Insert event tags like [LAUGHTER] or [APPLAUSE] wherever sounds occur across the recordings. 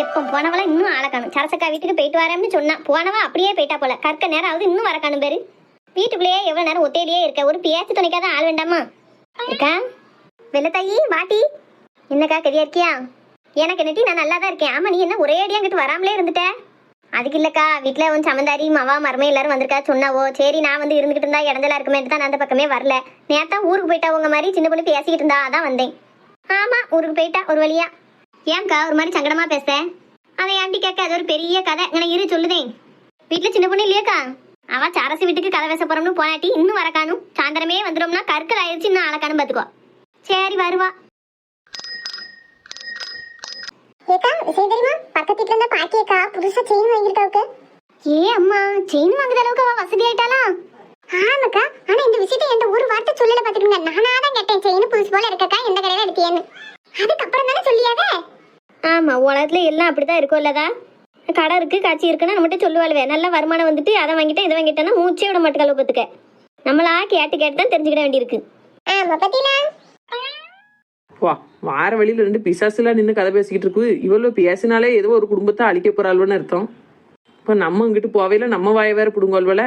எப்போ போனவள இன்னும் ஆளை சரசக்கா வீட்டுக்கு போயிட்டு வரேன்னு சொன்னா. போனவ அப்படியே போயிட்டா போல. கற்க நேரம் ஆகுது இன்னும் வரக்கானு பேரு. வீட்டுக்குள்ளேயே எவ்வளவு நேரம் ஒத்தேடியே இருக்க? ஒரு பேச்சு துணைக்காத ஆள் வேண்டாமா? இருக்கா வெள்ளத்தாயி வாட்டி. என்னக்கா கதியா இருக்கியா? எனக்கு நெட்டி நான் நல்லா தான் இருக்கேன். ஆமா நீ என்ன ஒரே அடியா அங்கிட்டு வராமலே இருந்துட்ட? அதுக்கு இல்லக்கா வீட்டில் உன் சமந்தாரி மவா மருமை எல்லாரும் வந்திருக்கா? சொன்னாவோ? சரி நான் வந்து இருந்துகிட்டு இருந்தா இடந்தெல்லாம் இருக்குமே தான் நான் அந்த பக்கமே வரல. நேரத்தான் ஊருக்கு போயிட்டா உங்க மாதிரி சின்ன பொண்ணு பேசிக்கிட்டு இருந்தா அதான் வந்தேன். ஆமா ஊருக்கு போயிட்டா ஒரு வழியா. ஏன்க்கா ஒரு மாதிரி சங்கடமா பேச அதை ஆண்டி கேட்க அது ஒரு பெரிய கதை. இங்கே இரு சொல்லுதேன் வீட்டுல சின்ன பொண்ணு இல்லையாக்கா? அவ சரசு வீட்டுக்கு கதை பேச போறோம்னு போனாட்டி இன்னும் வர காணும். சாயந்தரமே வந்துடும்னா கற்கள் ஆயிடுச்சு இன்னும் ஆளை காணும் பாத்துக்கோ. சரி வருவா. ஏக்கா விஷயம் தெரியுமா? பக்கத்து வீட்டுல இருந்த பாட்டியக்கா புதுசா செயின் வாங்கியிருக்காவுக்கு. ஏ அம்மா செயின் வாங்குற அளவுக்கு அவ வசதி ஆயிட்டாளா? ஆமாக்கா ஆனா இந்த விஷயத்தை என்கிட்ட ஒரு வார்த்தை சொல்லல பாத்துக்கோங்க. நானா தான் கேட்டேன் செயின் புதுசு போல இருக்கக்கா எந்த கடையில எடுத்தியேன்னு அதுக்கப்புறம் தானே சொல்லியாவே? ஆமா உலகத்துல எல்லாம் அப்படிதான் இருக்கும் இல்லதா? கடை இருக்கு காட்சி இருக்குன்னா நம்மகிட்ட சொல்லுவாளுவே. நல்ல வருமானம் வந்துட்டு அதை வாங்கிட்டேன் இதை வாங்கிட்டேன்னா மூச்சே விட மாட்டேங்க பத்துக்க நம்மளா கேட்டு கேட்டு தான் தெரிஞ்சுக்கிட வேண்டியிருக்கு. ஆமா பத்தினா வா வார வழியில ரெண்டு பிசாசுலாம் நின்று கதை பேசிக்கிட்டு இருக்கு இவ்வளோ பேசினாலே ஏதோ ஒரு குடும்பத்தை அழிக்க போறாள்வன்னு அர்த்தம். இப்போ நம்ம இங்கிட்டு போவையில நம்ம வாய வேற பிடுங்கோல்வல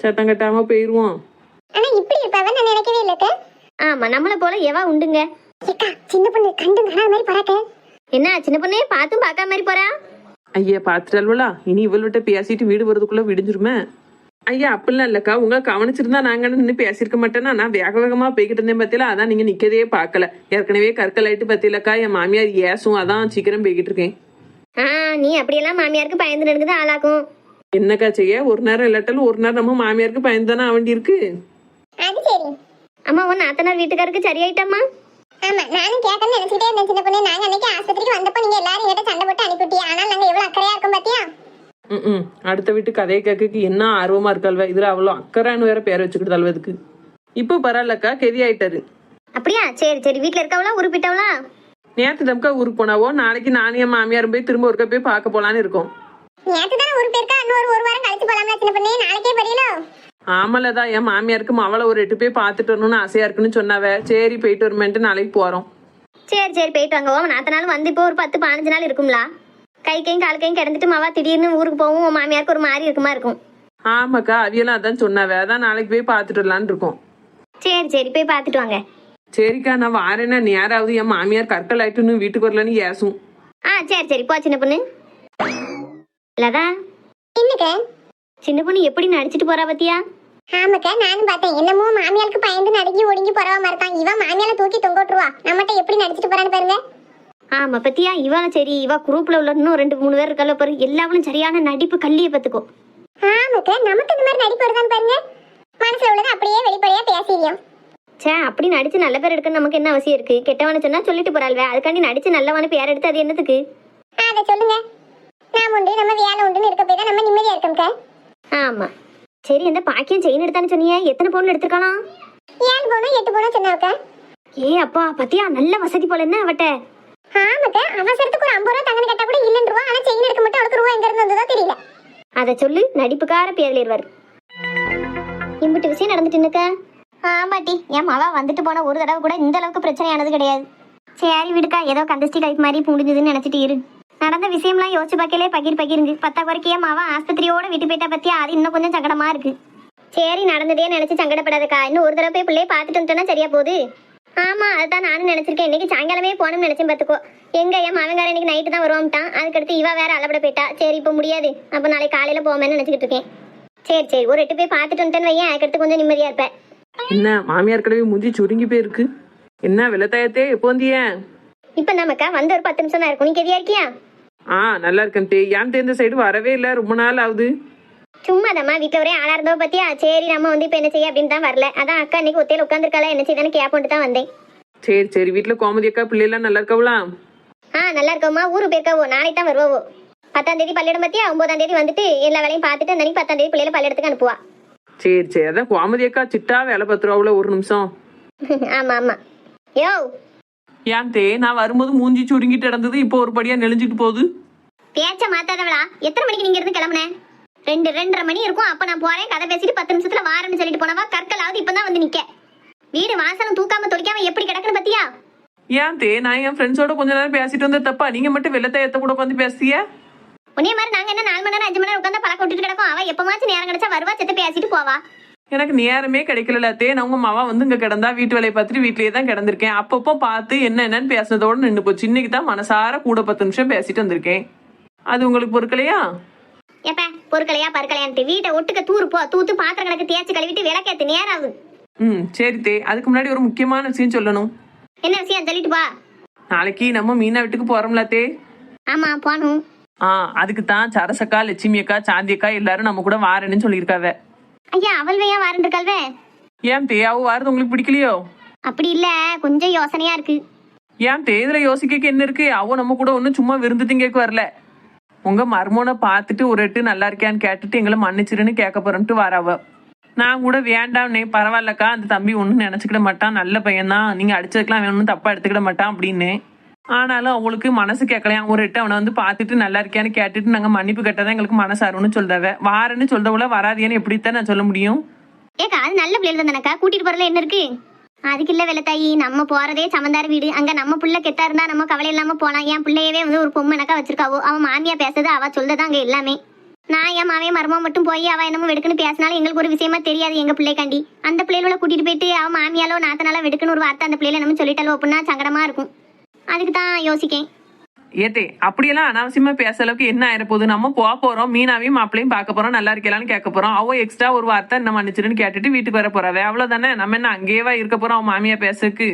சத்தம் கட்டாம போயிருவோம். ஆனா இப்படி இருப்பாவ நான் நினைக்கவே இல்லக்க ஆமா நம்மளை போல எவா உண்டுங்க? சின்ன பொண்ணு கண்டு மாதிரி போறாக்க. என்ன சின்ன பொண்ணே பார்த்தும் பார்க்காம மாதிரி போறா? ஐயா பார்த்துட்டாள்வலா இனி இவள்கிட்ட பேசிட்டு வீடு வரதுக்குள்ள விடிஞ்சிருமே. ஐயா அப்படிலாம் இல்லக்கா. உங்க கவனிச்சிருந்தா நாங்க நின்று பேசியிருக்க மாட்டேன்னா நான் வேக வேகமா போய்கிட்டு இருந்தேன் பத்தியில அதான் நீங்க நிக்கதே பார்க்கல. ஏற்கனவே கற்கள் ஆயிட்டு பத்தியிலக்கா என் மாமியார் ஏசும் அதான் சீக்கிரம் போய்கிட்டு இருக்கேன். ஆ நீ அப்படியெல்லாம் மாமியாருக்கு பயந்து நடக்குது ஆளாக்கும். என்னக்கா செய்ய? ஒரு நேரம் இல்லாட்டாலும் ஒரு நேரம் நம்ம மாமியாருக்கு பயந்து தானே வேண்டி இருக்கு அது சரி. அம்மா உன் நாத்தனார் வீட்டுக்காருக்கு சரியாயிட்டம்மா? ஆமா நானும் கேட்கணும்னு நினைச்சிட்டே இருந்தேன் சின்ன பொண்ணு. நாங்க அன்னைக்கு ஆஸ்பத்திரிக்கு வந்தப்போ நீங்க எல்லாரும் எங்கிட்ட சண்டை போட்டு அனுப்பிவிட்டியா. ஆனால் நாங்க எவ்வளவு அக்கறையா இருக்கோம் பாத்தியா? ம் அடுத்த வீட்டு கதையை கேட்க என்ன ஆர்வமா இருக்காள்வ? இதுல அவ்வளோ அக்கறான்னு வேற பேர் வச்சுக்கிட்டு அல்வதுக்கு இப்போ பரவாயில்லக்கா கெதி ஆயிட்டாரு. அப்படியா? சரி சரி. வீட்ல இருக்கவளா? உருப்பிட்டவளா நேத்து தம்க்கா ஊருக்கு போனாவோ? நாளைக்கு நானும் என் மாமியாரும் போய் திரும்ப ஒருக்க போய் பார்க்க போலான்னு இருக்கோம். நேத்து தானே ஒரு பேருக்கா இன்னொரு ஒரு வாரம் கழிச்சு போலாம்ல சின்ன பொண்ணு. நாளைக்கே பெரியலோ ஆமலதா என் மாமியாருக்கு அவளை ஒரு எட்டு போய் பார்த்துட்டு வரணும்னு ஆசையா இருக்குன்னு சொன்னாவ. சரி போயிட்டு வருமேன்ட்டு நாளைக்கு போறோம். சரி சரி போயிட்டு வாங்க. ஓ நாத்தனாலும் வந்து இப்போ ஒரு பத்து பதினஞ்சு நாள் இருக்கும்ல? கை கையும் கால் கையும் கிடந்துட்டு மாவா திடீர்னு ஊருக்கு போவும். உன் மாமியாருக்கு ஒரு மாதிரி இருக்குமா இருக்கும்? ஆமாக்கா அவியெல்லாம் அதான் சொன்னாவ. அதான் நாளைக்கு போய் பார்த்துட்டு வரலான்னு இருக்கோம். சரி சரி போய் பார்த்துட்டு வாங்க. சரிக்கா நான் வாரேன்னா நேராவது என் மாமியார் கற்கள் ஆயிட்டுன்னு வீட்டுக்கு வரலன்னு ஏசும். ஆ சரி சரி போ சின்ன பொண்ணு. லதா. என்னக்க சின்ன பொண்ணு எப்படி நடிச்சிட்டு போறா பத்தியா? ஆமாக்கா நானும் பார்த்தேன். என்னமோ மாமியாருக்கு பயந்து நடுங்கி ஒடுங்கி போறவ மாதிரி தான் இவன் மாமியால தூக்கி தொங்க விட்டுருவா. நம்மகிட்ட எப்படி நடிச்சிட்டு போறான்னு பாருங்க. ஆமா பத்தியா? இவளும் சரி இவ குரூப்ல உள்ள இன்னும் ரெண்டு மூணு பேர் இருக்கல பாரு. எல்லாவளும் சரியான நடிப்பு கல்லியை பத்துக்கோ ஆமாக்கா நமக்கு இந்த மாதிரி நடிப்பு வருதான்னு பாருங்க. மனசுல உள்ளதை அப்படியே வெளிப்படையா பேசிடுவோம். சே அப்படி நடிச்சு நல்ல பேர் எடுக்க நமக்கு என்ன அவசியம் இருக்கு? கெட்டவன சொன்னா சொல்லிட்டு போறாள்வே. அதுக்காண்டி நடிச்சு நல்லவனு பேர் எடுத்து அது என்னத்துக்கு? அதை சொல்லுங்க. நாம உண்டு நம்ம வேலை உண்டுன்னு இருக்க போய் தான் நம்ம நிம்மதியா இருக்கோம்க்கா. ஆமா. சரி அந்த பாக்கியம் செயின் எடுத்தான்னு சொன்னியே எத்தனை பவுன் எடுத்திருக்கலாம் ஏழு போனோம் எட்டு போனோம் சொன்னாக்கா ஏ அப்பா பத்தியா? நல்ல வசதி போல என்ன அவட்ட? ஆமாக்கா அவசரத்துக்கு ஒரு ஐம்பது ரூபா தங்கன கேட்டா கூட இல்லைன்னு ரூபா ஆனா செயின் எடுக்க மட்டும் அவளுக்கு ரூபா எங்க இருந்து வந்ததோ தெரியல. அதை சொல்லு நடிப்புக்கார பேர்லிடுவார் இம்பிட்டு விஷயம் நடந்துட்டுனுக்கா ஆமாட்டி என் மவா வந்துட்டு போன ஒரு தடவை கூட இந்த அளவுக்கு பிரச்சனையானது கிடையாது. சரி விடுக்கா. ஏதோ கந்தஸ்டி லைஃப் மாதிரி முடிஞ்சதுன்னு நினைச்சிட்டு இரு. நடந்த விஷயம்லாம் யோசிச்சு பார்க்கலே பகிர் பகிருங்க. பத்தா குறைக்கு என் மாவா ஆஸ்பத்திரியோட விட்டு போயிட்டா பத்தியா? அது இன்னும் கொஞ்சம் சங்கடமா இருக்கு. சரி நடந்ததே நினைச்சு சங்கடப்படாதக்கா. இன்னும் ஒரு தடவை போய் பிள்ளைய பார்த்துட்டு வந்துட்டோன்னா சரியா போகுது? ஆமா அதுதான் நானும் நினைச்சிருக்கேன். இன்னைக்கு சாயங்காலமே போகணும்னு நினைச்சேன் பார்த்துக்கோ. எங்க என் மாவங்கார இன்னைக்கு நைட்டு தான் வருவான்ட்டான். அதுக்கடுத்து இவ வேற அளவிட போயிட்டா. சரி இப்போ முடியாது. அப்போ நாளைக்கு காலையில போவேன்னு நினைச்சிட்டு இருக்கேன். சரி சரி. ஒரு எட்டு போய் பார்த்துட்டு வந்துட்டேன்னு வையன். அதுக்கடுத்து கொஞ்சம் நிம்மதியா இருப்பேன். என்ன மாமியார் கிழவி முஞ்சி சுருங்கி போயிருக்கு. என்ன வெள்ளத்தாயத்தே எப்போ வந்திய? இப்போ நமக்கா வந்து ஒரு பத்து நிமிஷம் தான் இருக்கும். நீ கெதியா இருக்கியா? ஆ நல்லா இருக்கேன் தே. ஏன் தே இந்த சைடு வரவே இல்லை. ரொம்ப நாள் ஆகுது. சும்மா தம்மா வீட்டில் ஒரே ஆளா இருந்தோ பத்தியா? சரி நம்ம வந்து இப்போ என்ன செய்ய அப்படின்னு தான் வரல. அதான் அக்கா இன்னைக்கு ஒத்தையில உட்காந்துருக்காளா என்ன செய்தானு கேப்போன்ட்டு தான் வந்தேன். சரி சரி. வீட்டில் கோமதி அக்கா பிள்ளைலாம் நல்லா இருக்கவளா? ஆ நல்லா இருக்கோமா ஊருக்கு போயிருக்காவோ? நாளைக்கு தான் வருவாவோ? பத்தாம் தேதி பள்ளியிடம் பத்தியா? ஒன்பதாம் தேதி வந்துட்டு எல்லா வேலையும் பார்த்துட்டு அன்னைக்கு பத்தாம் தேதி பிள்ளைகளை பள்ளியிடத்துக்கு அனுப்புவா. சரி சரி. அதான் கோமதி அக்கா சிட்டா வேலை பத்துருவாவுல ஒரு நிமிஷம். [LAUGHS] ஆமா ஆமா. யோ ஏன் தே நான் வரும்போது மூஞ்சி சுருங்கிட்டு இடந்தது இப்போ ஒரு படியா நெளிஞ்சிட்டு போகுது? பேச்ச மாத்தாதவளா? எத்தனை மணிக்கு நீங்க இருந்து கிளம்புனேன் ரெண்டு ரெண்டரை மணி இருக்கும் அப்ப நான் போறேன் கதை பேசிட்டு பத்து நிமிஷத்துல வாரேன்னு சொல்லிட்டு போனவா? கற்கலாவது இப்பதான் வந்து நிக்க. வீடு வாசனம் தூக்காம தொடிக்காம எப்படி கிடக்குன்னு பத்தியா? ஏன் தே நான் என் ஃப்ரெண்ட்ஸோட கொஞ்ச நேரம் பேசிட்டு வந்த தப்பா? நீங்க மட்டும் வெள்ளத்தையத்த கூட உட்காந்து பேசிய? உன்னைய மாதிரி நாங்க என்ன நாலு மணி நேரம் அஞ்சு மணி நேரம் உட்காந்து பழக்க விட்டுட்டு கிடக்கும்? அவ எப்பமாச்சும் நேரம் கிடைச்சா வருவா செத்து பேசிட்டு போவா. எனக்கு நேரமே கிடைக்கல தே நான் உங்க மாவா வந்து இங்க கிடந்தா வீட்டு வேலையை பார்த்துட்டு வீட்லயே தான் கிடந்திருக்கேன். அப்பப்போ பார்த்து என்ன என்னன்னு பேசுனதோட நின்று போச்சு. இன்னைக்கு தான் மனசார கூட பத்து நிமிஷம் பேசிட்டு வந்திருக்கேன். அது உங்களுக்கு பொறுக்கலையா? எப்ப பொருட்களையா பருக்கலையான்ட்டு வீட்டை ஒட்டுக்க தூரு போ தூத்து பாத்திரம் கணக்கு தேய்ச்சி கழுவிட்டு விளக்கேத்து நேரம் ஆகுது ம் சரி தே. அதுக்கு முன்னாடி ஒரு முக்கியமான விஷயம் சொல்லணும். என்ன விஷயம்? சொல்லிட்டு போ. நாளைக்கு நம்ம மீனா வீட்டுக்கு போறோம்ல தே. ஆமா போகணும் ஆ அதுக்கு தான் சரசக்கா லட்சுமி அக்கா சாந்தி அக்கா எல்லாரும் நம்ம கூட வாரேன்னு சொல்லியிருக்காவ. ஐயா அவள் வையா வாரண்டு இருக்கல்வே ஏன் தே அவ வாரது உங்களுக்கு பிடிக்கலையோ? அப்படி இல்ல கொஞ்சம் யோசனையா இருக்கு. ஏன் தே இதுல யோசிக்க என்ன இருக்கு? அவ நம்ம கூட ஒன்றும் சும்மா விருந்து திங்கக்கு வரல. உங்க மர்மோனை பார்த்துட்டு ஒரு எட்டு நல்லா இருக்கியான்னு கேட்டுட்டு எங்களை மன்னிச்சிருன்னு கேட்க போறோம்ட்டு வரவ நான் கூட வேண்டாம்னே பரவாயில்லக்கா அந்த தம்பி ஒன்றும் நினச்சிக்கிட மாட்டான் நல்ல பையன்தான். நீங்கள் அடிச்சதுக்கெல்லாம் வேணும்னு தப்பா எடுத்துக்கிட மாட்டான் அப்படின்னு. ஆனாலும் அவளுக்கு மனசு கேட்கலையாம் ஒரு எட்டு அவனை வந்து பார்த்துட்டு நல்லா இருக்கியான்னு கேட்டுட்டு நாங்கள் மன்னிப்பு கேட்டதான் எங்களுக்கு மனசாருன்னு சொல்றவ வாரன்னு வாரேன்னு சொல்றவள வராதியான்னு எப்படித்தான் நான் சொல்ல முடியும்? ஏக்கா அது நல்ல பிள்ளைகள் தானக்கா கூட்டிட்டு போறதுல என்ன இருக்கு? அதுக்கு இல்ல வெள்ளத்தாயி நம்ம போறதே சமந்தார் வீடு. அங்க நம்ம புள்ள கெத்தா இருந்தா நம்ம கவலை இல்லாம போலாம் என் பிள்ளையவே வந்து ஒரு பொம்மனக்கா வச்சிருக்காவோ? அவன் மாமியா பேசுறது அவ சொல்றதா அங்க எல்லாமே. நான் என் மாவே மரமா மட்டும் போய் அவ என்னமோ வெடுக்குன்னு பேசினாலும் எங்களுக்கு ஒரு விஷயமா தெரியாது எங்க பிள்ளைக்காண்டி அந்த பிள்ளைகளோட கூட்டிட்டு போயிட்டு அவன் மாமியாலோ நாத்தனாலோ வெடுக்குன்னு ஒரு வார்த்தை அந்த பிள்ளைல நம்ம சொல்லிட்டாலோ அப்படின்னா சங்கடமா இருக்கும். அதுக்கு தான் யோசிக்கேன். ஏத்தே அப்படியெல்லாம் அனாவசியமா பேச அளவுக்கு என்ன ஆயிரப்போகுது? நம்ம போக போறோம் மீனாவையும் மாப்பிளையும் பார்க்க போறோம் நல்லா இருக்கலாம்னு கேட்க போறோம். அவ எக்ஸ்ட்ரா ஒரு வார்த்தை என்ன மன்னிச்சிருன்னு கேட்டுட்டு வீட்டுக்கு வர போறாவே அவ்வளவுதானே? நம்ம என்ன அங்கேயேவா இருக்க போறோம் அவன் மாமியா பேசுறதுக்கு?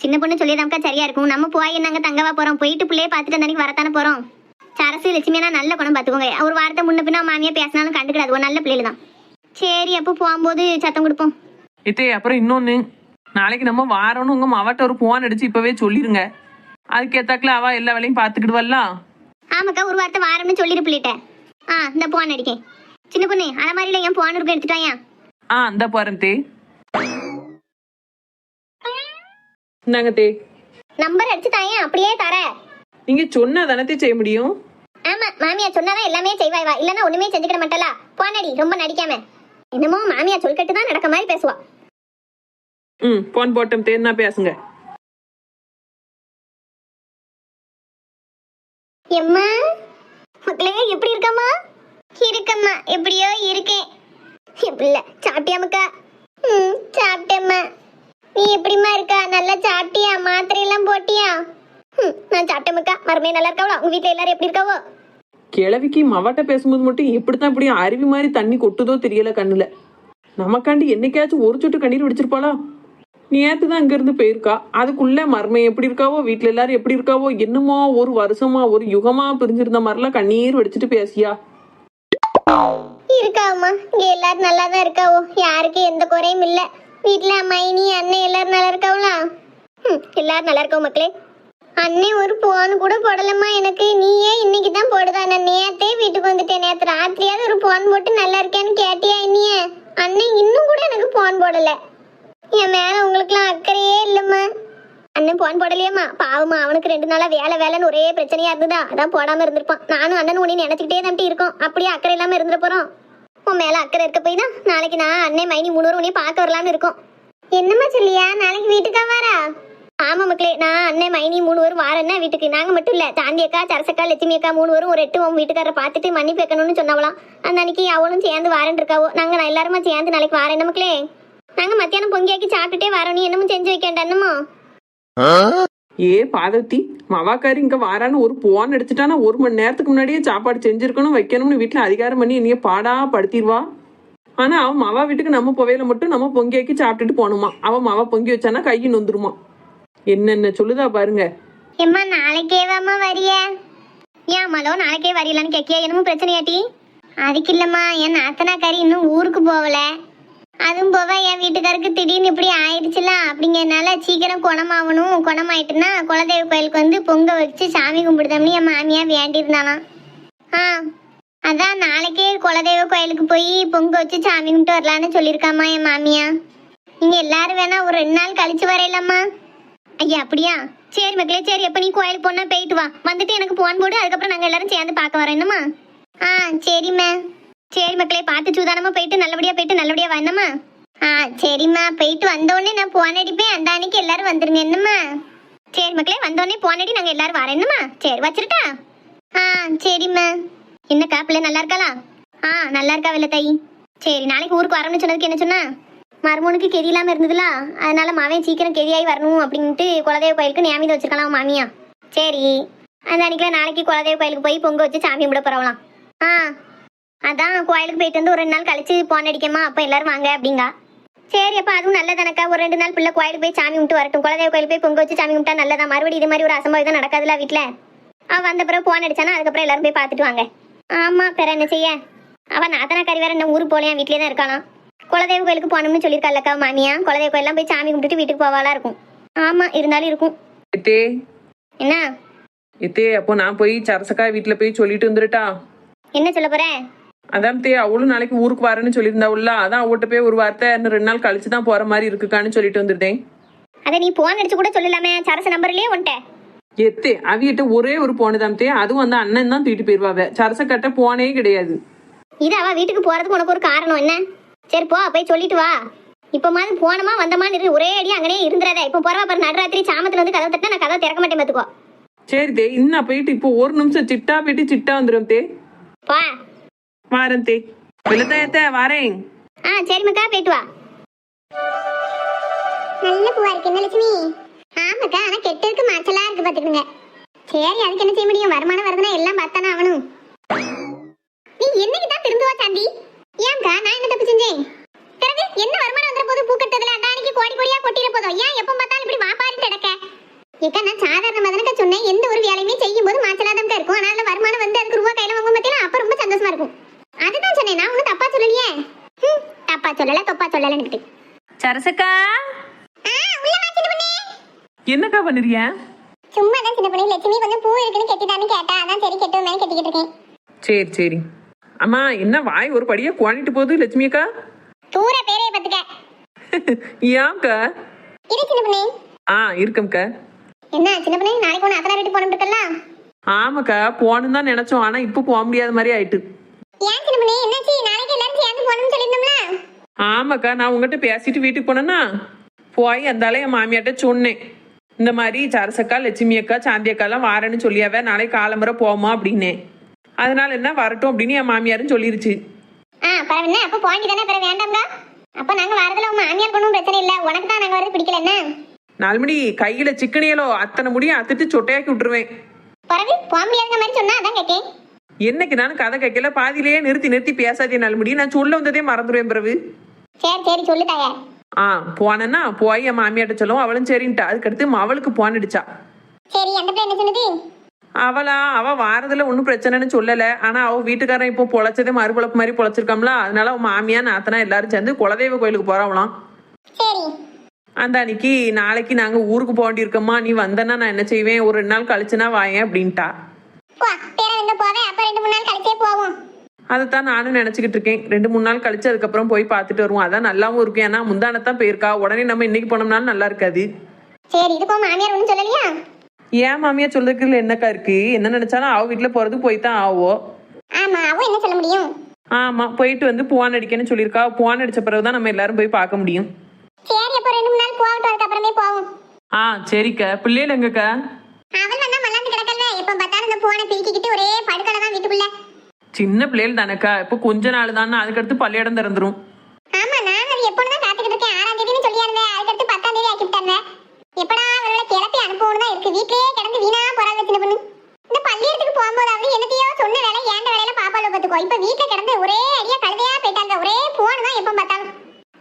சின்ன பொண்ணு சொல்லிடாமக்கா சரியா இருக்கும். நம்ம போய் நாங்க தங்கவா போறோம்? போயிட்டு பிள்ளைய பார்த்துட்டு அன்னைக்கு வரத்தானே போறோம்? சரசு லட்சுமியா நல்ல குணம் பார்த்துக்கோங்க. ஒரு வார்த்தை முன்ன பின்ன மாமியா பேசினாலும் கண்டுக்கிடாது. ஒரு நல்ல பிள்ளைகள் தான். சரி அப்போ போகும்போது சத்தம் கொடுப்போம். இத்தே அப்புறம் இன்னொன்னு. நாளைக்கு நம்ம வாரோன்னு உங்க மாவட்ட ஒரு போன் அடிச்சு இப்பவே சொல்லிருங்க. அதுக்கேத்தாக்குல அவ எல்லா வேலையும் பாத்துக்கிடுவல்ல ஆமாக்கா ஒரு வார்த்தை வாரம்னு பிள்ளைகிட்ட ஆ இந்த போன் அடிக்கேன் சின்ன பொண்ணு அலமாரியில என் போன் இருக்கு எடுத்துட்டாயா ஆ அந்த போறேன் தே. இந்தாங்க தே. நம்பர் அடிச்சு தாயேன் அப்படியே தர. நீங்க சொன்னா தானே செய்ய முடியும்? ஆமா மாமியா சொன்னாதான் எல்லாமே செய்வாய் வா இல்லன்னா ஒண்ணுமே செஞ்சுக்கிட மாட்டலா போனடி ரொம்ப நடிக்காம. என்னமோ மாமியா சொல்கட்டு தான் நடக்க மாதிரி பேசுவா. ம் போன் போட்டம் தேர்னா பேசுங்க. எம்மா மக்களே எப்படி இருக்கம்மா? இருக்கம்மா எப்படியோ இருக்கேன். எப்படில சாப்பிட்டியாமக்கா ம் சாப்பிட்டேம்மா. நீ எப்படிம்மா இருக்கா? நல்லா சாப்பிட்டியா? மாத்திரையெல்லாம் போட்டியா? ம் நான் சாப்பிட்டேம்க்கா மறுமையே நல்லா இருக்காவளா? உங்கள் வீட்டில் எல்லாரும் எப்படி இருக்காவோ? கிழவிக்கு மவட்ட பேசும்போது மட்டும் எப்படித்தான் இப்படி அருவி மாதிரி தண்ணி கொட்டுதோ தெரியல கண்ணுல. நமக்காண்டி என்னைக்காச்சும் ஒரு சொட்டு கண்ணீர் விடிச்சிருப்பாளா? நேற்று தான் அங்கேருந்து போயிருக்கா? அதுக்குள்ளே மர்மை எப்படி இருக்காவோ வீட்டில் எல்லாரும் எப்படி இருக்காவோ என்னமோ ஒரு வருஷமா ஒரு யுகமா பிரிஞ்சிருந்த மாதிரிலாம் கண்ணீர் வடிச்சிட்டு பேசியா? இருக்காமா இங்கே எல்லாரும் நல்லா தான் இருக்காவோ. யாருக்கு எந்த குறையும் இல்லை. வீட்டில் மைனி அண்ணன் எல்லாரும் நல்லா இருக்காவளா? ம் எல்லாரும் நல்லா இருக்கோம் மக்களே. அண்ணே ஒரு போன் கூட போடலம்மா எனக்கு. நீயே இன்னைக்கு தான் போடுதா? நான் நேத்தே வீட்டுக்கு வந்துட்டேன். நேற்று ராத்திரியாவது ஒரு போன் போட்டு நல்லா இருக்கேன்னு கேட்டியா இன்னிய அண்ணன் இன்னும் கூட எனக்கு போன் போடலை. என் மேல உங்களுக்குலாம் அக்கறையே இல்லம்மா. அண்ணன் போன் போடலையேம்மா. பாவமா அவனுக்கு ரெண்டு நாளா வேலை வேலைன்னு ஒரே பிரச்சனையா இருந்ததா? அதான் போடாம இருந்திருப்பான். நானும் அண்ணன் உன்னை நினைச்சுக்கிட்டே தான் இருக்கோம். அப்படியே அக்கறை இல்லாம இருந்துட போறோம். உன் மேல அக்கறை இருக்க போய் தான் நாளைக்கு நான் அண்ணன் மைனி மூணு உன்னைய பார்க்க வரலாம்னு இருக்கோம். என்னம்மா சொல்லியா? நாளைக்கு வீட்டுக்கா வாரா? ஆமா மக்களே நான் அண்ணன் மைனி மூணு பேரும் வாரேன்னா வீட்டுக்கு. நாங்க மட்டும் இல்ல சாந்தி அக்கா சரசக்கா லட்சுமி அக்கா மூணு பேரும் ஒரு எட்டு உன் வீட்டுக்காரரை பார்த்துட்டு மன்னிப்பு வைக்கணும்னு சொன்னவளாம். அந்த அன்னைக்கு அவளும் சேர்ந்து வாரன் இருக்காவோ? நாங்க நான் எல்லாருமா சேர்ந்து நாளைக்கு வாரேன் மக்களே? நாங்க மத்தியானம் பொங்கியாக்கி சாப்பிட்டுட்டே வரோம். நீ என்னமோ செஞ்சு வைக்கண்டா என்னமோ ஏ பாதவதி மவாக்காரி இங்க வாரான்னு ஒரு போன் அடிச்சுட்டானா ஒரு மணி நேரத்துக்கு முன்னாடியே சாப்பாடு செஞ்சிருக்கணும் வைக்கணும்னு வீட்டுல அதிகாரம் பண்ணி என்னைய பாடா படுத்திடுவா ஆனா அவன் மவா வீட்டுக்கு நம்ம புவையில மட்டும் நம்ம பொங்கியாக்கி சாப்பிட்டுட்டு போகணுமா? அவன் மவா பொங்கி வச்சானா கையை நொந்துருமா என்னென்ன சொல்லுதா பாருங்க. எம்மா நாளைக்கேவாம்மா வரிய? ஏன் மலோ நாளைக்கே வரையலான்னு கேட்கியா என்னமோ பிரச்சனையாட்டி. அதுக்கு இல்லம்மா என் நாத்தனாக்காரி இன்னும் ஊருக்கு போகல. அதுவும் போக என் வீட்டுக்காருக்கு திடீர்னு இப்படி ஆயிடுச்சுல அப்படிங்கிறனால சீக்கிரம் குணமாகணும் குணமாயிட்டுனா குலதெய்வ கோயிலுக்கு வந்து பொங்க வச்சு சாமி கும்பிடுதம்னு என் மாமியா வேண்டியிருந்தானா. ஆ அதான் நாளைக்கே குலதெய்வ கோயிலுக்கு போய் பொங்க வச்சு சாமி கும்பிட்டு வரலான்னு சொல்லியிருக்காமா என் மாமியா நீங்கள் எல்லாரும் வேணா ஒரு ரெண்டு நாள் கழிச்சு வரையலாமா ஐயா அப்படியா? சரி மக்களே சரி எப்போ நீ கோயிலுக்கு போனால் போயிட்டு வா. வந்துட்டு எனக்கு ஃபோன் போடு அதுக்கப்புறம் நாங்கள் எல்லாரும் சேர்ந்து பார்க்க வரோம் என்னம்மா? ஆ சரிம்மா. சரி மக்களே பார்த்து சூதானமா போயிட்டு நல்லபடியா போயிட்டு நல்லபடியா வா ஆ சரிம்மா. போயிட்டு வந்தோடனே நான் போன் அடிப்பேன் அந்த அன்னைக்கு எல்லாரும் வந்துருங்க என்னம்மா? சரி மக்களே வந்தோடனே போன் அடி நாங்கள் எல்லாரும் வரேன் என்னம்மா? சரி வச்சிருட்டா? ஆ சரிம்மா. என்னக்கா பிள்ளை நல்லா இருக்காளா? ஆ நல்லா இருக்கா வெள்ள தை சரி நாளைக்கு ஊருக்கு வரணும்னு சொன்னதுக்கு என்ன சொன்னா? மருமனுக்கு கெதி இல்லாம இருந்ததுல அதனால மாவன் சீக்கிரம் கெதியாகி வரணும் அப்படின்ட்டு குலதெய்வ கோயிலுக்கு நியமித்து வச்சிருக்கலாம் மாமியா? சரி. அந்த அன்னைக்குலாம் நாளைக்கு குலதெய்வ கோயிலுக்கு போய் பொங்க வச்சு சாமி கும்பிட போறவலாம் ஆ. அதான் கோயிலுக்கு போயிட்டு வந்து ஒரு ரெண்டு நாள் கழிச்சு போன் அடிக்கமா அப்போ எல்லாரும் வாங்க அப்படிங்கா. சரி அப்ப அதுவும் நல்லதானக்கா. ஒரு ரெண்டு நாள் பிள்ளை கோயிலுக்கு போய் சாமி கும்பிட்டு வரட்டும். குலதெய்வ கோயிலுக்கு போய் பொங்க வச்சு சாமி கும்பிட்டா நல்லதா? மறுபடியும் இது மாதிரி ஒரு அசம்பாவிதம் நடக்காதுல வீட்ல? அவ வந்த பிறகு போன் அடிச்சானா அதுக்கப்புறம் எல்லாரும் போய் பார்த்துட்டு வாங்க. ஆமா பிற என்ன செய்ய? அவன் நாத்தனா கறி வேற என்ன ஊருக்கு போலையா வீட்லயே தான் இருக்காளாம். குலதெய்வ கோயிலுக்கு போகணும்னு சொல்லியிருக்காள்லக்கா மாமியா குலதெய்வ கோயிலாம் போய் சாமி கும்பிட்டுட்டு வீட்டுக்கு போவாளா இருக்கும். ஆமா இருந்தாலும் இருக்கும். எத்தே. என்ன? எத்தே அப்போ நான் போய் சரசக்கா வீட்டுல போய் சொல்லிட்டு வந்துருட்டா என்ன சொல்ல போற? அதான் தே அவளும் நாளைக்கு ஊருக்கு வரேன்னு சொல்லியிருந்தாவுல்ல அதான் அவட்ட போய் ஒரு வார்த்தை இன்னும் ரெண்டு நாள் கழிச்சு தான் போற மாதிரி இருக்குக்கான்னு சொல்லிட்டு வந்துருந்தேன் அதை நீ போன் அடிச்சு கூட சொல்லலாமே சரச நம்பர்லயே உன்ட்ட எத்தே அவிகிட்ட ஒரே ஒரு போனதாம் தே அதுவும் அந்த அண்ணன் தான் தூக்கிட்டு போயிருவாவ. சரசக்கட்ட போனே கிடையாது. இது அவ வீட்டுக்கு போறதுக்கு உனக்கு ஒரு காரணம் என்ன? சரி போ போய் சொல்லிட்டு வா. இப்போ மாதிரி போனமா வந்தமா இரு ஒரே அடி அங்கனே இருந்துறாதே. இப்போ போறவா பாரு நடுராத்திரி சாமத்துல வந்து கதவை தட்டினா நான் கதவை திறக்க மாட்டேன் பாத்துக்கோ. சரி தே இன்னும் போயிட்டு இப்போ ஒரு நிமிஷம் சிட்டா போயிட்டு சிட்டா வந்துடும் தே. போ. வாரேன் தே வெள்ளத்தாயத்த வாரேன். ஆ சரி மக்கா போயிட்டு வா. நல்ல பூவா இருக்கு என்ன லட்சுமி? ஆமாக்கா ஆனா கெட்டதுக்கு மாச்சலா இருக்கு பாத்துக்கோங்க. சரி அதுக்கு என்ன செய்ய முடியும்? வருமானம் வருதுன்னா எல்லாம் பார்த்தானே ஆகணும். நீ என்னைக்கு தான் திருந்துவா சாந்தி? ஏன்க்கா நான் என்ன தப்பு செஞ்சேன்? பிறகு என்ன வருமானம் வந்துற போது பூ கட்டுறதுல? அதானிக்கு கோடி கோடியா கொட்டிட போதும் ஏன் எப்ப பார்த்தாலும் இப்படி வாப்பாரி கிடக்க? ஏக்கா நான் சாதாரண மதனக்க சொன்னேன். எந்த ஒரு வேலையுமே செய்யும் போது மாச்சலாதான் இருக்கும். அதனால வருமானம் வந்து அதுக்கு ரூபா கையில வாங்கும் பத்தியில அப்ப ரொம்ப சந்தோஷமா இருக்கும் அதுதான் சொன்னேன் நான் ஒன்னும் தப்பா சொல்லலையே ஹம், தப்பா சரசக்கா? என்னக்கா பண்ணுறிய சும்மா தான் சின்ன பொண்ணு. லட்சுமி கொஞ்சம் பூ இருக்குன்னு கெட்டிதான்னு கேட்டா அதான் சரி கெட்டிக்கிட்டு இருக்கேன். சரி சரி. அம்மா என்ன வாய் ஒரு படியா குவாண்டிட்டு போகுது லட்சுமி அக்கா? தூர பேரே பத்துக்க ஏன்க்கா இரு சின்ன பொண்ணே. ஆ இருக்கம்க்கா. என்ன சின்ன பொண்ணே நாளைக்கு ஒன்று அத்தனை வீட்டு போன இருக்கல ஆமாக்கா போகணும்னு தான் நினைச்சோம். ஆனா இப்போ போக முடியாத மாதிரி ஆயிட்டு. ஏன் சின்ன பொண்ணே? என்னாச்சு? நாளைக்கு எல்லாரும் சேர்ந்து போகணும்னு சொல்லியிருந்தோம்ல. ஆமாக்கா நான் உங்ககிட்ட பேசிட்டு வீட்டுக்கு போனேன்னா போய் அந்தால என் மாமியாட்ட சொன்னேன். இந்த மாதிரி சரசக்கா லட்சுமி அக்கா சாந்தி அக்காலாம் வாரேன்னு சொல்லியாவே நாளைக்கு காலம்புரை போமா அப்படின்னேன். அதனால என்ன வரட்டும் அப்படின்னு என் மாமியாரும் சொல்லிருச்சு. ஆ பரவாயில்ல அப்போ போண்டி தானே பிற அப்போ வரதுல உங்க மாமியார் கொண்டும் பிரச்சனை இல்லை. உனக்கு தான் நாங்க வரது பிடிக்கல என்ன? நாலுமணி கையில சிக்கனியலோ அத்தனை முடியும் அத்துட்டு சொட்டையாக்கி விட்டுருவேன். பிறகு போக முடியாத மாதிரி சொன்னா அதான் கேட்டேன். என்னைக்கு நானும் கதை கேட்கல பாதியிலேயே நிறுத்தி நிறுத்தி பேசாதே நாலுமணி. நான் சொல்ல வந்ததே மறந்துடுவேன் பிறகு சரி சரி சொல்லு தாயா. ஆ போனேன்னா போய் என் மாமியாட்ட சொல்லுவோம். அவளும் சரின்ட்டா. அதுக்கடுத்து அவளுக்கு போன் அடிச்சா. சரி அந்த பிள்ளை என்ன சொன்னது? அவளா? அவ வாரதுல ஒன்றும் பிரச்சனைன்னு சொல்லல. ஆனா அவ வீட்டுக்காரன் இப்போ பொழைச்சதே மறுபொழப்பு மாதிரி பொழைச்சிருக்காம்ல. அதனால அவன் மாமியா நாத்தனா எல்லாரும் சேர்ந்து குலதெய்வ கோயிலுக்கு போறவளாம் சரி. அந்த அன்னைக்கு நாளைக்கு நாங்க ஊருக்கு போக வேண்டியிருக்கோம்மா. நீ வந்தனா நான் என்ன செய்வேன்? ஒரு ரெண்டு நாள் கழிச்சுனா வாயேன் அப்படின்ட்டா. போவேன். அப்போ ரெண்டு மூணு நாள் கழிச்சே போவோம். அதைத்தான் நானும் நினைச்சுக்கிட்டு இருக்கேன். ரெண்டு மூணு நாள் கழிச்சு அதுக்கப்புறம் போய் பார்த்துட்டு வருவோம். அதான் நல்லாவும் இருக்கும். ஏன்னா முந்தானத்தான் போயிருக்கா. உடனே நம்ம இன்னைக்கு போனோம்னாலும் நல்லா இருக்காது. சரி இதுக்கும் மாமியார் ஒன்றும் சொல்லலையா? ஏன் மாமியா சொல்றதுக்குள்ள என்னக்கா இருக்கு? என்ன நினைச்சாலும் அவ வீட்டுல போறது போய் தான் ஆவோ. ஆமா அவ என்ன சொல்ல முடியும்? ஆமா போயிட்டு வந்து போன் அடிக்கன்னு சொல்லியிருக்கா. போன் அடிச்ச பிறகுதான் நம்ம எல்லாரும் போய் பார்க்க முடியும். சரி அப்போ ரெண்டு மூணு நாள் போகட்டும். அதுக்கப்புறமே போவோம். ஆ சரிக்கா. பிள்ளைகள் எங்கக்கா? அவள் வந்தா மல்லாந்து கிடக்கல எப்ப பார்த்தாலும் இந்த போனை பிரிக்கிட்டு ஒரே படுக்கலை தான் வீட்டுக்குள்ள. சின்ன பிள்ளைகள் தானக்கா? இப்போ கொஞ்ச நாள் தானே அதுக்கடுத்து பள்ளியிடம் திறந்துரும் ஆமா நான் அது எப்போ காத்துக்கிட்டு இருக்கேன். ஆறாம் தேதினு சொல்லியிருந்தேன். அதுக்கடுத்து பத்தாம் தேதி ஆக்கி விட்டாங்க எப்படா அவரோட கிளப்பி அனுப்பணும் தான் இருக்கு. வீட்லயே கிடந்து வீணா போறாங்க சின்ன பொண்ணு. இந்த பள்ளியிடத்துக்கு போகும்போது என்னத்தையோ சொன்ன வேலை ஏண்ட வேலையில பாப்பால பார்த்துக்கோ இப்ப வீட்டுல கிடந்து ஒரே அடியா கழுதையா போயிட்டாங்க. ஒரே போன் தான் எப்போ பார்த்தாலும்.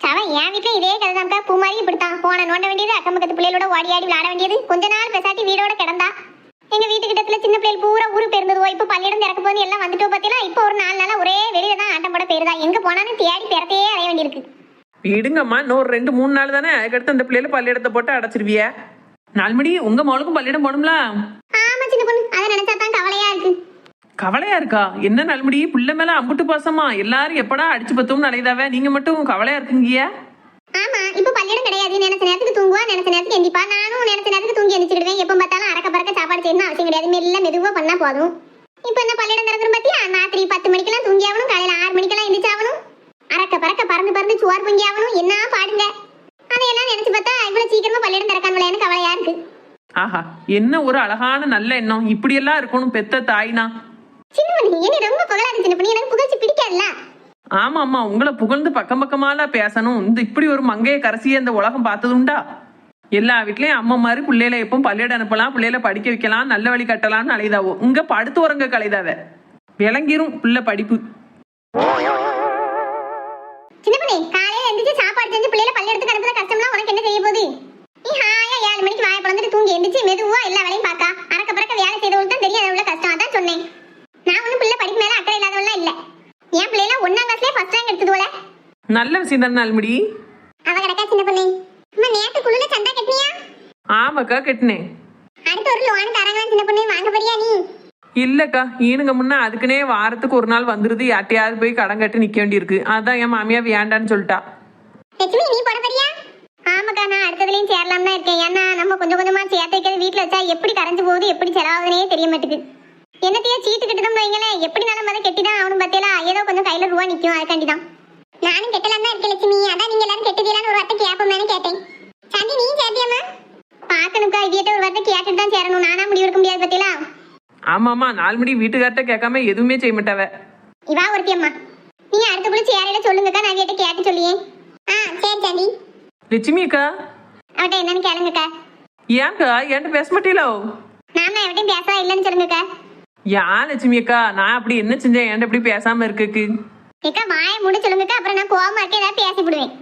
சவன் என் வீட்டுல இதே கழுதாம்க்கா பூ மாதிரி இப்படித்தான். போன நோண்ட வேண்டியது அக்கம் பக்கத்து பிள்ளைகளோட ஓடி ஆடி விளையாட வேண்டியது. கொஞ்ச நாள் பெசாட்டி வீடோட கிடந்தா. எங்க வீட்டு கிட்டத்துல சின்ன பிள்ளைகள் பூரா ஊருக்கு போயிருந்ததுவோ இப்ப பள்ளியிடம் திறக்க போது எல்லாம் வந்துட்டோம் பார்த்தீங்களா இப்போ ஒரு நாலு நாளா ஒரே வெளியில தான் ஆட்டம் போட போயிருதா? எங்க போனாலும் தேடி பிறத்தையே அடைய வேண்டியிருக்கு. விடுங்கம்மா இன்னொரு ரெண்டு மூணு நாள் தானே? அதுக்கடுத்து அந்த பிள்ளைகளை பள்ளியிடத்தை போட்டு அடைச்சிருவிய? நாலுமணி உங்க மகளுக்கும் பள்ளியிடம் போகணும்ல? ஆமா சின்ன பொண்ணு. அதை நினைச்சா தான் கவலையா இருக்கு. கவலையா இருக்கா? என்ன நல்முடி பிள்ளை மேல அம்புட்டு பாசமா? எல்லாரும் எப்படா அடிச்சு பத்தோம்னு அலைதாவ நீங்க மட்டும் கவலையா இருக்கீங்க ஆமா இப்ப பள்ளியிடம் கிடையாது. நினைச்ச நேரத்துக்கு தூங்குவா நினைச்ச நேரத்துக்கு எந்திப்பா. நானும் நினைச்ச நேரத்துக்கு தூங்கி எந்திரிச்சிடுவேன். எப்ப பார்த்தாலும் அறக்க பறக்க சாப்பாடு செய்யணும் அவசியம் கிடையாது. மெல்ல மெதுவா பண்ணா போதும். இப்ப என்ன பள்ளியிடம் திறந்துரும் பாத்தியா? ராத்திரி பத்து மணிக்கெல்லாம் தூங்கி ஆகணும். காலையில ஆறு மணிக்கெல்லாம் எந்திரிச்சு ஆகணும். அறக்க பறக்க பறந்து பறந்து சோறு பொங்கி ஆகணும். என்ன பாடுங்க? அதையெல்லாம் நினைச்சு பார்த்தா இவ்வளவு சீக்கிரமா பள்ளியிடம் திறக்காங்களேன்னு கவலையா இருக்கு. ஆஹா என்ன ஒரு அழகான நல்ல எண்ணம். இப்படியெல்லாம் இருக்கணும் பெத்த தாய்னா. சின்ன பொண்ணு என்ன ரொம்ப புகழாது சின்ன பொண்ணு. எனக்கு புகழ்ச்சி பிடிக்காதுல்ல. ஆமா ஆமா உங்களை புகழ்ந்து பக்கம் பக்கமால பேசணும். இந்த இப்படி ஒரு மங்கைய கரசியை இந்த உலகம் பார்த்ததுண்டா? எல்லா வீட்லயும் அம்மா மாதிரி பிள்ளையில எப்போ பள்ளியிட அனுப்பலாம் பிள்ளையில படிக்க வைக்கலாம் நல்ல வழி கட்டலாம்னு அலைதாவோ? இங்க படுத்து உறங்க கலைதாவ? விளங்கிரும் பிள்ளை படிப்பு. சின்ன பொண்ணு காலையில எந்திரிச்சு சாப்பாடு செஞ்சு பிள்ளைல பள்ளி எடுத்து கஷ்டம்லாம் உனக்கு என்ன செய்ய போகுது? நீ ஹாயா ஏழு மணிக்கு வாய தூங்கி எந்திரிச்சு மெதுவா எல்லா வேலையும் பார்க்க அறக்க பறக்க வேலை செய்தவளுக்கு தான் தெரியும் அது உள்ள கஷ்டம் அதான் சொன்னேன் நான் ஒன்னும் பிள்ளை படிப்பு மேல அக்கறை இல்லாதவளாம் இல்ல என் பிள்ளைல ஒன்னாம் கிளாஸ்லயே ஃபர்ஸ்ட் ரேங்க் எடுத்தது போல நல்ல விஷயம் தானே நாள்முடி அவ கிடக்கா சின்ன பொண்ணு? அம்மா நேத்து குழுல சந்தா கட்டினியா? ஆமாக்கா கெட்டினேன். அடுத்து ஒரு லோன் தராங்களாம் சின்ன பொண்ணு வாங்க போறியா நீ? இல்லக்கா ஈனுங்க முன்ன அதுக்குனே வாரத்துக்கு ஒரு நாள் வந்துருது யார்ட்டையாவது போய் கடன் கட்டி நிக்க வேண்டியிருக்கு. அதான் என் மாமியா வேண்டான்னு சொல்லிட்டா. லட்சுமி நீ போட போறியா? ஆமாக்கா நான் அடுத்ததுலயும் சேரலாம் தான் இருக்கேன். ஏன்னா நம்ம கொஞ்சம் கொஞ்சமா சேர்த்து வைக்கிறது வீட்டுல வச்சா எப்படி கரைஞ்சு போகுது எப்படி செலவாகுதுனே தெரிய மாட்டேங்குது என்னத்தையோ சீட்டு கிட்டதும் வைங்களேன் எப்படி நானும் அதை கெட்டி தான் அவனும் பத்தியலா ஏதோ கொஞ்சம் கையில ரூபா நிக்கும் அதுக்காண்டி தான் நானும் கெட்டலாம் தான் இருக்கேன் லட்சுமி. அதான் நீங்க எல்லாரும் கெட்டுதீங்களான்னு ஒரு வார்த்தை கேட்போமேனு கேட்டேன். சந்தி நீ சேர்த்தியம்மா? பாக்கணுக்கா இவியட்ட ஒரு வார்த்தை கேட்டுட்டு தான் சேரணும். நானா முடிவு எடுக்க முடியாது பத்தியலா ஆமாமா நாலு மணி வீட்டுக்கார்ட்ட கேட்காம எதுவுமே செய்ய மாட்டாவ. இவா ஒருத்தியம்மா. நீங்க அடுத்த குழு சேரையில சொல்லுங்கக்கா நான் இவியட்ட கேட்டு சொல்லியே ஆ சரி சந்தி லட்சுமி அக்கா. அவட்ட என்னன்னு கேளுங்கக்கா. ஏன்க்கா என்கிட்ட பேச மாட்டீங்களோ? நாம எவட்டையும் பேசா இல்லைன்னு சொல்லுங்கக்கா. ஏன் லட்சுமி அக்கா நான் அப்படி என்ன செஞ்சேன்? என்கிட்ட இப்படி பேசாம இருக்குக்கு. ஏக்கா வாயை மூடி சொல்லுங்கக்கா அப்புறம் நான் கோவமா இருக்க ஏதாவது பேசி விடுவேன்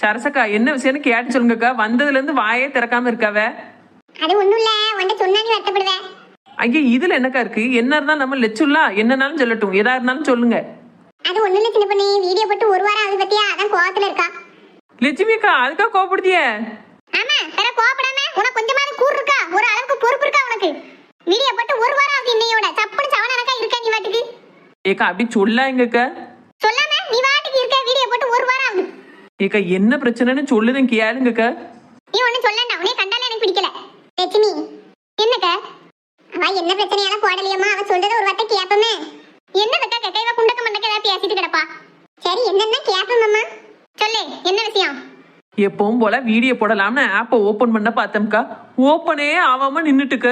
சரசக்கா என்ன விஷயம்னு கேட்டு சொல்லுங்கக்கா. வந்ததுல இருந்து வாயே திறக்காம இருக்காவ? அது ஒண்ணும் இல்ல உன்கிட்ட சொன்னா நீ வருத்தப்படுவேன். ஐயா இதுல என்னக்கா இருக்கு? என்ன இருந்தா நம்ம லட்சுல்லா என்னனாலும் சொல்லட்டும். எதா இருந்தாலும் சொல்லுங்க. அது ஒண்ணும் இல்ல சின்ன பொண்ணு. வீடியோ போட்டு ஒரு வாரம் ஆகுது பத்தியா? அதான் கோவத்துல இருக்கா. லட்சுமி அக்கா அதுக்கா கோபப்படுத்திய ஆமா வேற கோவப்படாம உனக்கு கொஞ்சமாவது கூர் இருக்கா? ஒரு அளவுக்கு பொறுப்பு இருக்கா உனக்கு? வீடியோ போட்டு ஒரு வாரம் ஆகுது இன்னையோட. சப்புனு சவனக்கா இருக்கா நீ வாட்டுக்கு ஏக்கா அப்படி சொல்லாங்கக்கா சொல்லாம நீ வாட்டுக்கு இருக்க வீடியோ போட்டு ஒரு வாரம் ஆகுது ஏக்கா என்ன பிரச்சனைன்னு சொல்லுதேன் கேளுங்கக்கா. நீ ஒண்ணு சொல்லண்டா உனே கண்டாலே எனக்கு பிடிக்கல. லட்சுமி என்னக்கா? அவ என்ன பிரச்சனையால போடலையம்மா அவ சொல்றத ஒரு வார்த்தை கேப்பமே. என்னதுக்கா கேட்க இவ குண்டக்க மண்டக்க ஏதாவது பேசிட்டு கிடப்பா. சரி என்னன்னா கேப்பமம்மா. சொல்லு என்ன விஷயம்? எப்பவும் போல வீடியோ போடலாம்னு ஆப்பை ஓபன் பண்ண பார்த்தோம்க்கா. ஓப்பனே ஆகாம நின்னுட்டுக்க.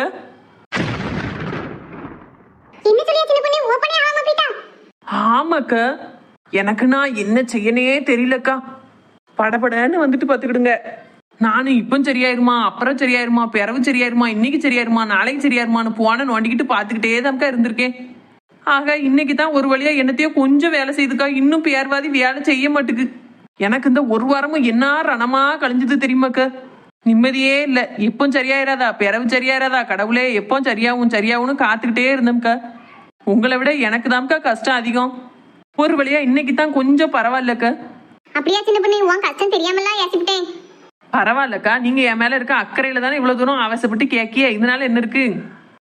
என்ன சொல்லியா சின்ன பொண்ணு? ஓப்பனே ஆகாம போயிட்டா. ஆமாக்கா. எனக்கு நான் என்ன செய்யனே தெரியலக்கா. படபடன்னு வந்துட்டு பார்த்துக்கிடுங்க நானும் இப்போ சரியாயிருமா அப்புறம் சரியாயிருமா பிறவு சரியாயிருமா இன்னைக்கு சரியாயிருமா நாளைக்கு சரியாயிருமான்னு போன நோண்டிக்கிட்டு பார்த்துக்கிட்டே தான்க்கா இருந்திருக்கேன். ஆக இன்னைக்கு தான் ஒரு வழியா என்னத்தையோ கொஞ்சம் வேலை செய்துக்கா இன்னும் பேர்வாதி வேலை செய்ய மாட்டுக்கு. எனக்கு இந்த ஒரு வாரமும் என்ன ரணமா கழிஞ்சது தெரியுமாக்கா? நிம்மதியே இல்ல. இப்போ சரியாயிராதா? பிறவு சரியாயிராதா? கடவுளே எப்போ சரியாகும் சரியாகும்னு காத்துக்கிட்டே இருந்தோம்க்கா. உங்களை விட எனக்கு தான்க்கா கஷ்டம் அதிகம். ஒரு வழியா இன்னைக்கு தான் கொஞ்சம் பரவாயில்லக்கா. அப்படியா சின்ன பொண்ணு உன் கஷ்டம் தெரியாமலாம் ஏசிக்கிட்டேன் பரவாயில்லக்கா நீங்க என் மேல இருக்க அக்கறையில தானே இவ்வளவு தூரம் அவசப்பட்டு கேக்கிய இதனால என்ன இருக்கு?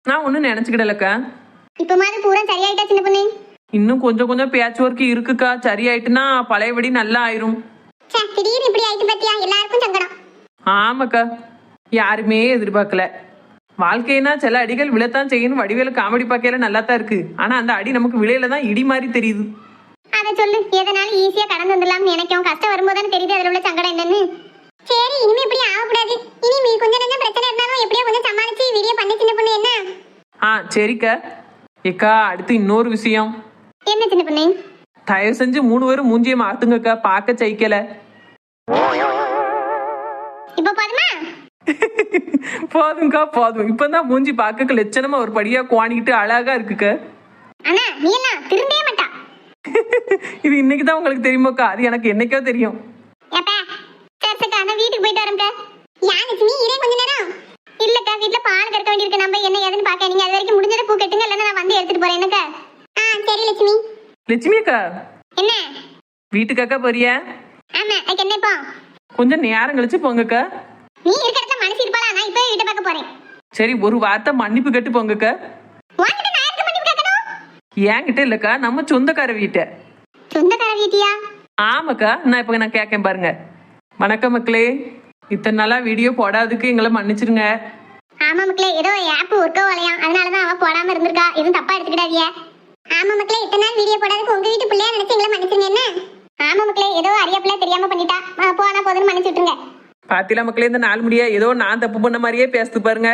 நான் ஒன்றும் நினைச்சுக்கிடலக்கா. இப்ப மாதிரி பூரா சரியாயிட்டா சின்ன பொண்ணு? இன்னும் கொஞ்சம் கொஞ்சம் பேட்ச் ஒர்க் இருக்குக்கா சரியாயிட்டுனா பழையபடி நல்லா ஆயிரும். திடீர்னு இப்படி ஆயிட்டு பத்தியா? எல்லாருக்கும் சங்கடம். ஆமாக்கா யாருமே எதிர்பார்க்கல. வாழ்க்கைனா சில அடிகள் விழத்தான் செய்யணும் வடிவேலு காமெடி பார்க்கையில நல்லா தான் இருக்கு. ஆனா அந்த அடி நமக்கு விளையில தான் இடி மாதிரி தெரியுது. அதை சொல்லு. எதனாலும் ஈஸியா கடந்து வந்துடலாம்னு நினைக்கும். கஷ்டம் வரும்போது தெரியுது அதுல உள்ள சங்கடம் என்னன்னு. சரி இனிமே இப்படி ஆகக்கூடாது. இனி நீ கொஞ்சம் கொஞ்சம் பிரச்சனை இருந்தாலும் எப்படியோ கொஞ்சம் சமாளிச்சு வீடியோ பண்ண சின்ன பொண்ணு என்ன? ஆ சரிக்கா. ஏக்கா அடுத்து இன்னொரு விஷயம். என்ன சின்ன பொண்ணு? தயவு செஞ்சு மூணு பேரும் மூஞ்சியை மாத்துங்கக்கா. பார்க்க சைக்கல இப்போ போதுமா? [LAUGHS] போதும்க்கா போதும். இப்பதான் மூஞ்சி பார்க்க லட்சணமா ஒரு படியா குவாணிக்கிட்டு அழகா இருக்குக்க. அண்ணா நீ எல்லாம் திருந்தே இது இன்னைக்கு தான் உங்களுக்கு தெரியுமாக்கா அது எனக்கு என்னைக்கோ தெரியும். வீட்டுக்கு போயிட்டு வரேன்க்கா யான் லட்சுமி இரே கொஞ்ச நேரம். இல்லக்கா வீட்ல பால் கறக்க வேண்டியிருக்கு. நம்ம என்ன ஏதுன்னு பார்க்க நீங்க அது வரைக்கும் முடிஞ்சதை பூ கட்டுங்க இல்லைன்னா நான் வந்து எடுத்துட்டு போறேன். என்னக்கா? ஆ சரி லட்சுமி. லட்சுமி அக்கா என்ன? வீட்டுக்காக்கா போறியா? ஆமா என்ன இப்போ? கொஞ்சம் நேரம் கழிச்சு போங்கக்கா. நீ இருக்க இடத்துல மனசு இருப்பாளா? நான் இப்போ வீட்டை பார்க்க போறேன். சரி ஒரு வார்த்தை மன்னிப்பு கட்டு போங்கக்கா உன்கிட்ட நான் இருக்க பண்ணி கேட்கணும் என்கிட்ட இல்லக்கா நம்ம சொந்தக்கார வீட்டை. சொந்தக்கார வீட்டியா? ஆமாக்கா நான் இப்போ நான் கேட்கேன் பாருங்க. வணக்கம் மக்களே. இத்தனை நாளா வீடியோ போடாததுக்கு எங்களை மன்னிச்சிருங்க. ஆமா மக்களே ஏதோ ஆப் ஒர்க் ஆகலையாம் அதனால தான் அவ போடாம இருந்திருக்கா. எதுவும் தப்பா எடுத்துக்கிடாதிய ஆமா மக்களே இத்தனை நாள் வீடியோ போடாததுக்கு உங்க வீட்டு பிள்ளையா நினைச்சு எங்களை மன்னிச்சிருங்க என்ன? ஆமா மக்களே ஏதோ அறியாப்பிள்ள தெரியாம பண்ணிட்டா. போனா போதுன்னு மன்னிச்சு விட்டுருங்க. பாத்திலா மக்களே இந்த நாள் முடியா ஏதோ நான் தப்பு பண்ண மாதிரியே பேசுது பாருங்க.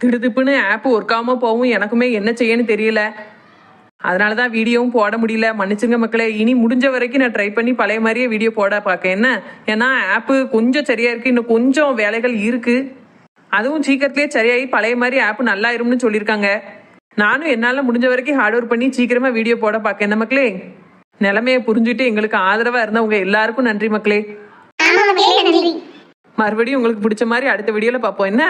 திடுதிப்புன்னு ஆப் ஒர்க் ஆகாம போகும் எனக்குமே என்ன செய்யன்னு தெரியல. அதனால தான் வீடியோவும் போட முடியல. மன்னிச்சுங்க மக்களே. இனி முடிஞ்ச வரைக்கும் நான் ட்ரை பண்ணி பழைய மாதிரியே வீடியோ போட பார்க்க. என்ன? ஏன்னா ஆப்பு கொஞ்சம் சரியா இருக்கு. இன்னும் கொஞ்சம் வேலைகள் இருக்கு. அதுவும் சீக்கிரத்திலே சரியாகி பழைய மாதிரி ஆப் நல்லா இரும்னு சொல்லியிருக்காங்க. நானும் என்னால் முடிஞ்ச வரைக்கும் ஹார்ட் ஒர்க் பண்ணி சீக்கிரமா வீடியோ போட பார்க்க. என்ன மக்களே? நிலைமையை புரிஞ்சுட்டு எங்களுக்கு ஆதரவா இருந்தவங்க எல்லாருக்கும் நன்றி மக்களே. மறுபடியும் உங்களுக்கு பிடிச்ச மாதிரி அடுத்த வீடியோல பார்ப்போம். என்ன?